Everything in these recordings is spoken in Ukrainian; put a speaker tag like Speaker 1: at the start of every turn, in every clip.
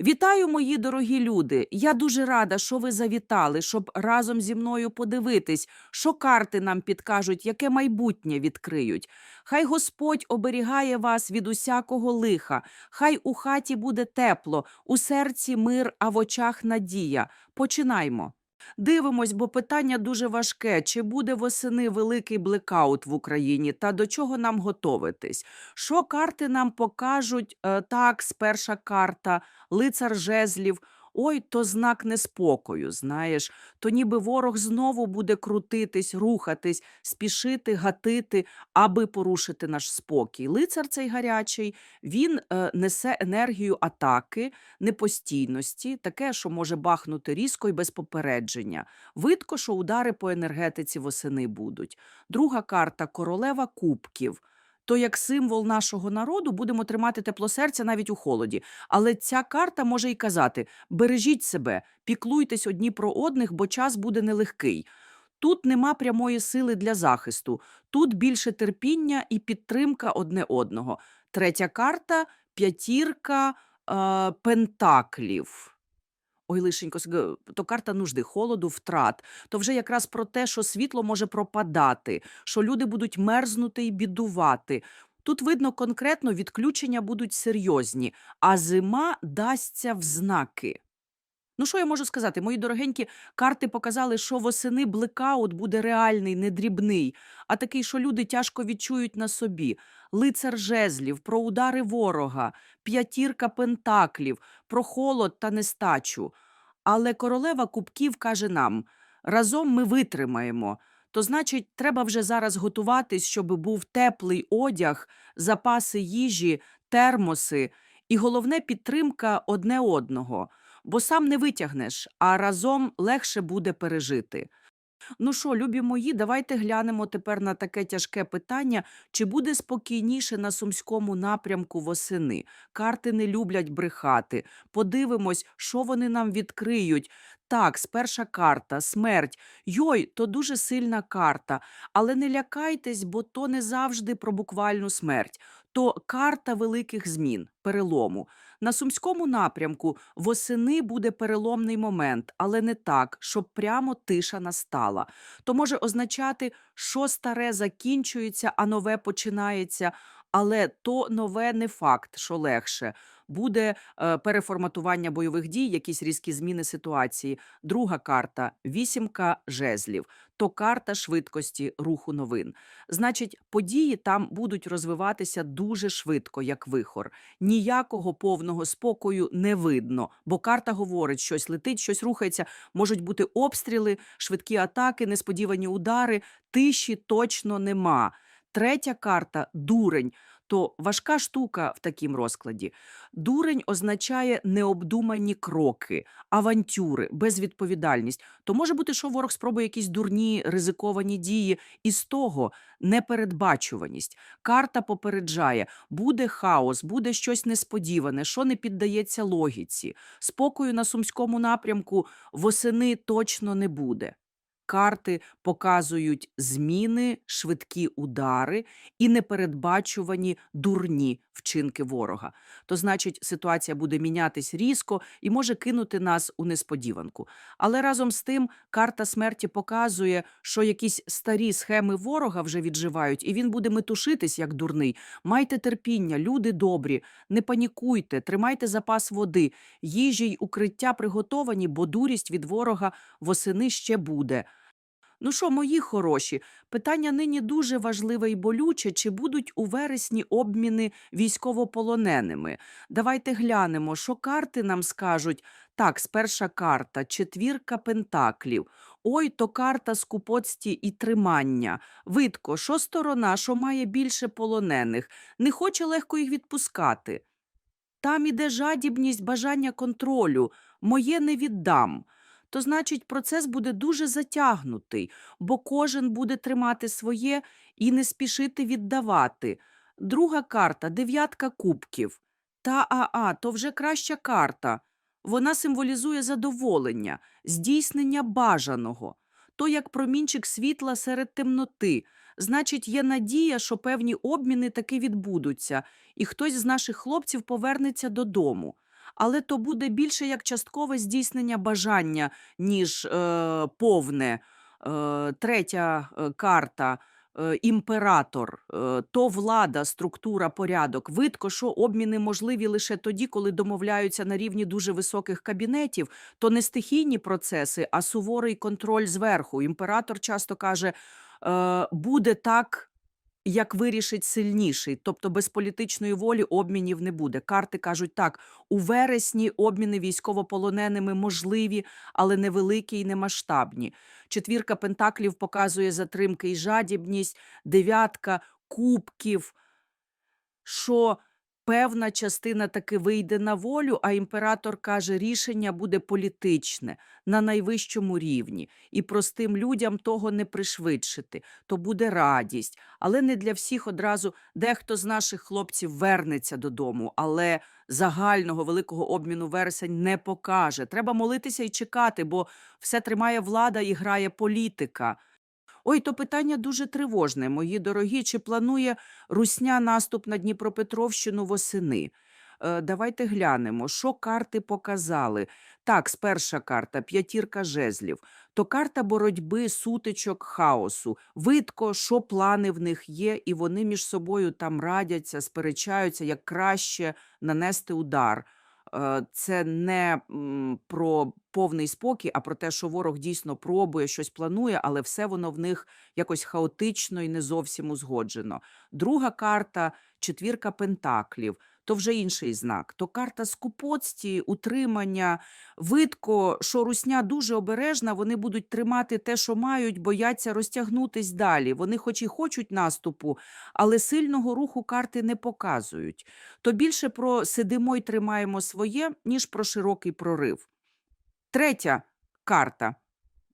Speaker 1: Вітаю, мої дорогі люди! Я дуже рада, що ви завітали, щоб разом зі мною подивитись, що карти нам підкажуть, яке майбутнє відкриють. Хай Господь оберігає вас від усякого лиха, хай у хаті буде тепло, у серці мир, а в очах надія. Починаймо. Дивимось, бо питання дуже важке: чи буде восени великий блекаут в Україні та до чого нам готовитись? Що карти нам покажуть? Е, Так, перша карта, лицар жезлів. Ой, то знак неспокою, знаєш, то ніби ворог знову буде крутитись, рухатись, спішити, гатити, аби порушити наш спокій. Лицар цей гарячий, він е, несе енергію атаки, непостійності, таке, що може бахнути різко і без попередження. Видко, що удари по енергетиці восени будуть. Друга карта королева кубків. То як символ нашого народу будемо тримати тепло серця навіть у холоді. Але ця карта може й казати: бережіть себе, піклуйтесь одні про одних, бо час буде нелегкий. Тут нема прямої сили для захисту, тут більше терпіння і підтримка одне одного. Третя карта п'ятірка е, пентаклів. Ой, лишенько, то карта нужди, холоду, втрат. То вже якраз про те, що світло може пропадати, що люди будуть мерзнути і бідувати. Тут видно конкретно, відключення будуть серйозні, а зима дасться в знаки. Ну, що я можу сказати? Мої дорогенькі карти показали, що восени блекаут буде реальний, не дрібний, а такий, що люди тяжко відчують на собі. Лицар жезлів, про удари ворога, п'ятірка пентаклів, про холод та нестачу. Але королева кубків каже нам: разом ми витримаємо. То значить, треба вже зараз готуватись, щоб був теплий одяг, запаси їжі, термоси і головне підтримка одне одного. Бо сам не витягнеш, а разом легше буде пережити. Ну що, любі мої, давайте глянемо тепер на таке тяжке питання, чи буде спокійніше на сумському напрямку восени. Карти не люблять брехати. Подивимось, що вони нам відкриють. Так, сперша карта, смерть. Йой, то дуже сильна карта. Але не лякайтесь, бо то не завжди про буквальну смерть. То карта великих змін, перелому. На сумському напрямку восени буде переломний момент, але не так, щоб прямо тиша настала. То може означати, що старе закінчується, а нове починається. Але то нове не факт, що легше. Буде е, переформатування бойових дій, якісь різкі зміни ситуації. Друга карта вісімка жезлів. То карта швидкості руху новин. Значить, події там будуть розвиватися дуже швидко, як вихор. Ніякого повного спокою не видно, бо карта говорить, щось летить, щось рухається. Можуть бути обстріли, швидкі атаки, несподівані удари. Тиші точно нема. Третя карта дурень. То важка штука в такому розкладі. Дурень означає необдумані кроки, авантюри, безвідповідальність. То може бути, що ворог спробує якісь дурні ризиковані дії, і з того непередбачуваність. Карта попереджає, буде хаос, буде щось несподіване, що не піддається логіці. Спокою на сумському напрямку восени точно не буде. Карти показують зміни, швидкі удари і непередбачувані дурні вчинки ворога. То значить, ситуація буде мінятись різко і може кинути нас у несподіванку. Але разом з тим карта смерті показує, що якісь старі схеми ворога вже відживають, і він буде метушитись як дурний. Майте терпіння, люди добрі, не панікуйте, тримайте запас води, їжі й укриття приготовані, бо дурість від ворога восени ще буде. Ну що, мої хороші, питання нині дуже важливе і болюче, чи будуть у вересні обміни військовополоненими. Давайте глянемо, що карти нам скажуть. Так, сперша карта, четвірка пентаклів. Ой, то карта скупоцті і тримання. Видко, що сторона, що має більше полонених, не хоче легко їх відпускати. Там іде жадібність, бажання контролю. Моє не віддам. То значить, процес буде дуже затягнутий, бо кожен буде тримати своє і не спішити віддавати. Друга карта дев'ятка кубків. Та а-а, то вже краща карта. Вона символізує задоволення, здійснення бажаного. То як промінчик світла серед темноти. Значить, є надія, що певні обміни таки відбудуться, і хтось з наших хлопців повернеться додому. Але то буде більше як часткове здійснення бажання, ніж е, повне. Е, третя е, карта. е, Імператор, е, то влада, структура, порядок. Видко, що обміни можливі лише тоді, коли домовляються на рівні дуже високих кабінетів, то не стихійні процеси, а суворий контроль зверху. Імператор часто каже, буде так, як вирішить сильніший, тобто без політичної волі обмінів не буде. Карти кажуть так: у вересні обміни військовополоненими можливі, але невеликі і немасштабні. Четвірка пентаклів показує затримки і жадібність, дев'ятка кубків, що певна частина таки вийде на волю, а імператор каже, рішення буде політичне на найвищому рівні, і простим людям того не пришвидшити. То буде радість, але не для всіх одразу дехто з наших хлопців вернеться додому, але загального великого обміну вересень не покаже. Треба молитися і чекати, бо все тримає влада і грає політика. Ой, то питання дуже тривожне, мої дорогі. Чи планує Русня наступ на Дніпропетровщину восени? Е, давайте глянемо, що карти показали. Так, сперша карта п'ятірка жезлів. То карта боротьби, сутичок, хаосу. Видко, що плани в них є, і вони між собою там радяться, сперечаються, як краще нанести удар. Е, Це не про повний спокій, а про те, що ворог дійсно пробує, щось планує, але все воно в них якось хаотично і не зовсім узгоджено. Друга карта четвірка пентаклів. То вже інший знак. То карта скупоцті, утримання. Видко, що русня дуже обережна, вони будуть тримати те, що мають, бояться розтягнутись далі. Вони хоч і хочуть наступу, але сильного руху карти не показують. То більше про сидимо й тримаємо своє, ніж про широкий прорив. Третя карта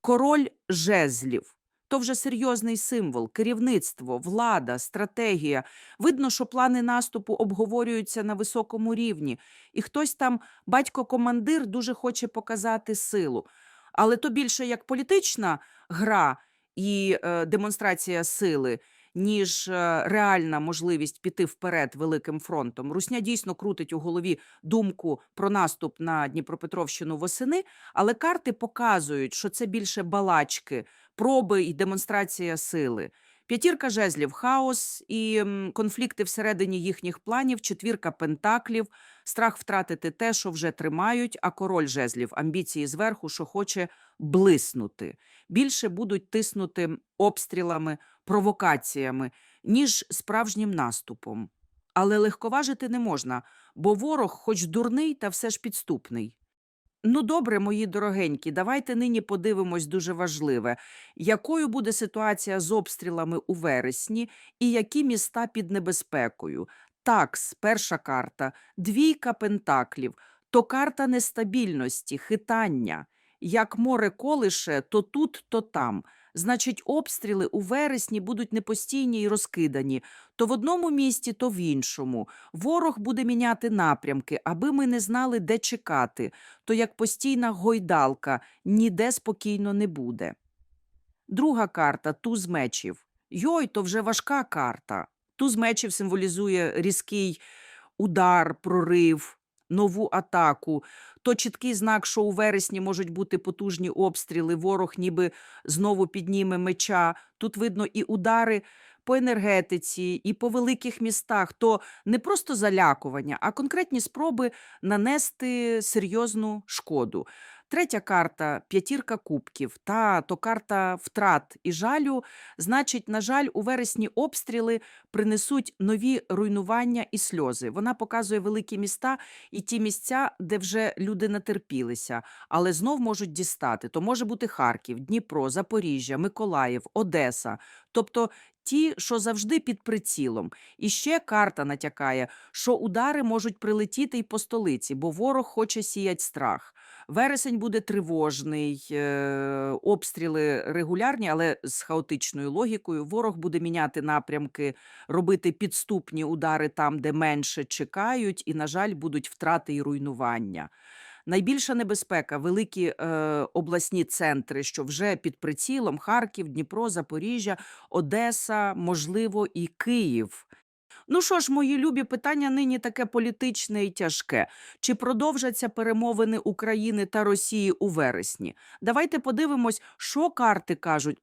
Speaker 1: король жезлів. То вже серйозний символ, керівництво, влада, стратегія. Видно, що плани наступу обговорюються на високому рівні, і хтось там, батько-командир, дуже хоче показати силу. Але то більше як політична гра і е, демонстрація сили, ніж е, реальна можливість піти вперед великим фронтом. Русня дійсно крутить у голові думку про наступ на Дніпропетровщину восени, але карти показують, що це більше балачки, проби і демонстрація сили. П'ятірка жезлів хаос і конфлікти всередині їхніх планів, четвірка пентаклів, страх втратити те, що вже тримають, а король жезлів, амбіції зверху, що хоче блиснути. Більше будуть тиснути обстрілами, провокаціями, ніж справжнім наступом. Але легковажити не можна, бо ворог, хоч дурний, та все ж підступний. Ну, добре, мої дорогенькі, давайте нині подивимось дуже важливе, якою буде ситуація з обстрілами у вересні і які міста під небезпекою. Такс, перша карта, двійка пентаклів, то карта нестабільності, хитання. Як море колише, то тут, то там. Значить, обстріли у вересні будуть непостійні і розкидані, то в одному місті, то в іншому. Ворог буде міняти напрямки, аби ми не знали, де чекати то як постійна гойдалка, ніде спокійно не буде. Друга карта туз мечів. Йой, то вже важка карта. Туз мечів символізує різкий удар, прорив, нову атаку. То чіткий знак, що у вересні можуть бути потужні обстріли, ворог ніби знову підніме меча. Тут видно і удари по енергетиці, і по великих містах. То не просто залякування, а конкретні спроби нанести серйозну шкоду. Третя карта п'ятірка кубків. Та то карта втрат і жалю. Значить, на жаль, у вересні обстріли принесуть нові руйнування і сльози. Вона показує великі міста і ті місця, де вже люди натерпілися, але знов можуть дістати. То може бути Харків, Дніпро, Запоріжжя, Миколаїв, Одеса. Тобто ті, що завжди під прицілом. І ще карта натякає, що удари можуть прилетіти й по столиці, бо ворог хоче сіять страх. Вересень буде тривожний, е, обстріли регулярні, але з хаотичною логікою. Ворог буде міняти напрямки, робити підступні удари там, де менше чекають, і, на жаль, будуть втрати і руйнування. Найбільша небезпека великі е, обласні центри, що вже під прицілом Харків, Дніпро, Запоріжжя, Одеса, можливо, і Київ. Ну що ж, мої любі, питання нині таке політичне і тяжке. Чи продовжаться перемовини України та Росії у вересні? Давайте подивимось, що карти кажуть.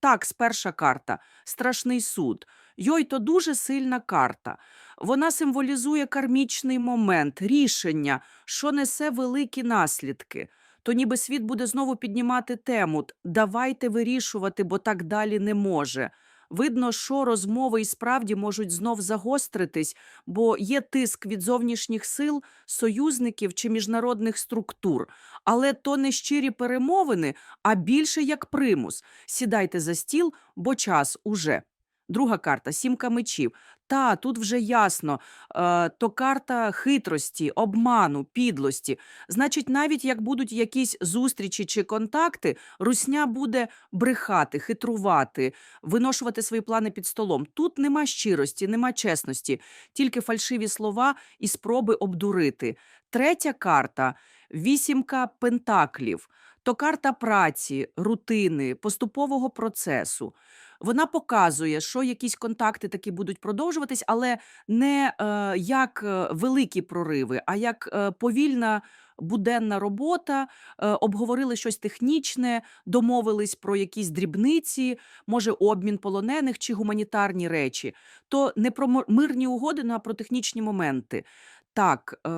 Speaker 1: Так, сперша карта страшний суд. Йой, то дуже сильна карта. Вона символізує кармічний момент, рішення, що несе великі наслідки. То ніби світ буде знову піднімати тему. Давайте вирішувати, бо так далі не може. Видно, що розмови і справді можуть знов загостритись, бо є тиск від зовнішніх сил, союзників чи міжнародних структур. Але то не щирі перемовини, а більше як примус. Сідайте за стіл, бо час уже. Друга карта сімка мечів. Та тут вже ясно. Е, то карта хитрості, обману, підлості. Значить, навіть як будуть якісь зустрічі чи контакти, русня буде брехати, хитрувати, виношувати свої плани під столом. Тут нема щирості, нема чесності, тільки фальшиві слова і спроби обдурити. Третя карта вісімка пентаклів. То карта праці, рутини, поступового процесу. Вона показує, що якісь контакти таки будуть продовжуватись, але не е, як е, великі прориви, а як е, повільна буденна робота. Е, обговорили щось технічне, домовились про якісь дрібниці, може обмін полонених чи гуманітарні речі. То не про мирні угоди, ну, а про технічні моменти. Так, е,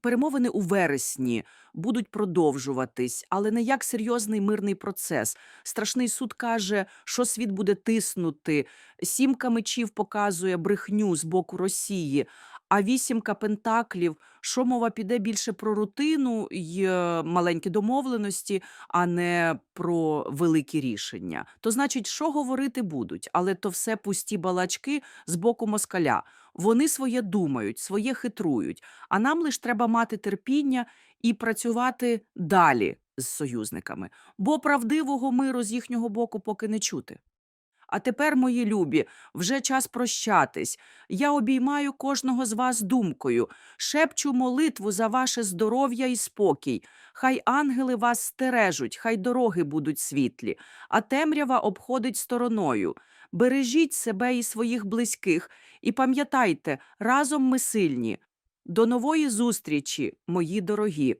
Speaker 1: перемовини у вересні будуть продовжуватись, але не як серйозний мирний процес. Страшний суд каже, що світ буде тиснути. Сімка мечів показує брехню з боку Росії. А вісімка пентаклів, що мова піде більше про рутину й е, маленькі домовленості, а не про великі рішення. То значить, що говорити будуть, але то все пусті балачки з боку москаля. Вони своє думають, своє хитрують. А нам лише треба мати терпіння і працювати далі з союзниками, бо правдивого миру з їхнього боку поки не чути. А тепер, мої любі, вже час прощатись. Я обіймаю кожного з вас думкою, шепчу молитву за ваше здоров'я і спокій. Хай ангели вас стережуть, хай дороги будуть світлі, а темрява обходить стороною. Бережіть себе і своїх близьких, і пам'ятайте, разом ми сильні. До нової зустрічі, мої дорогі!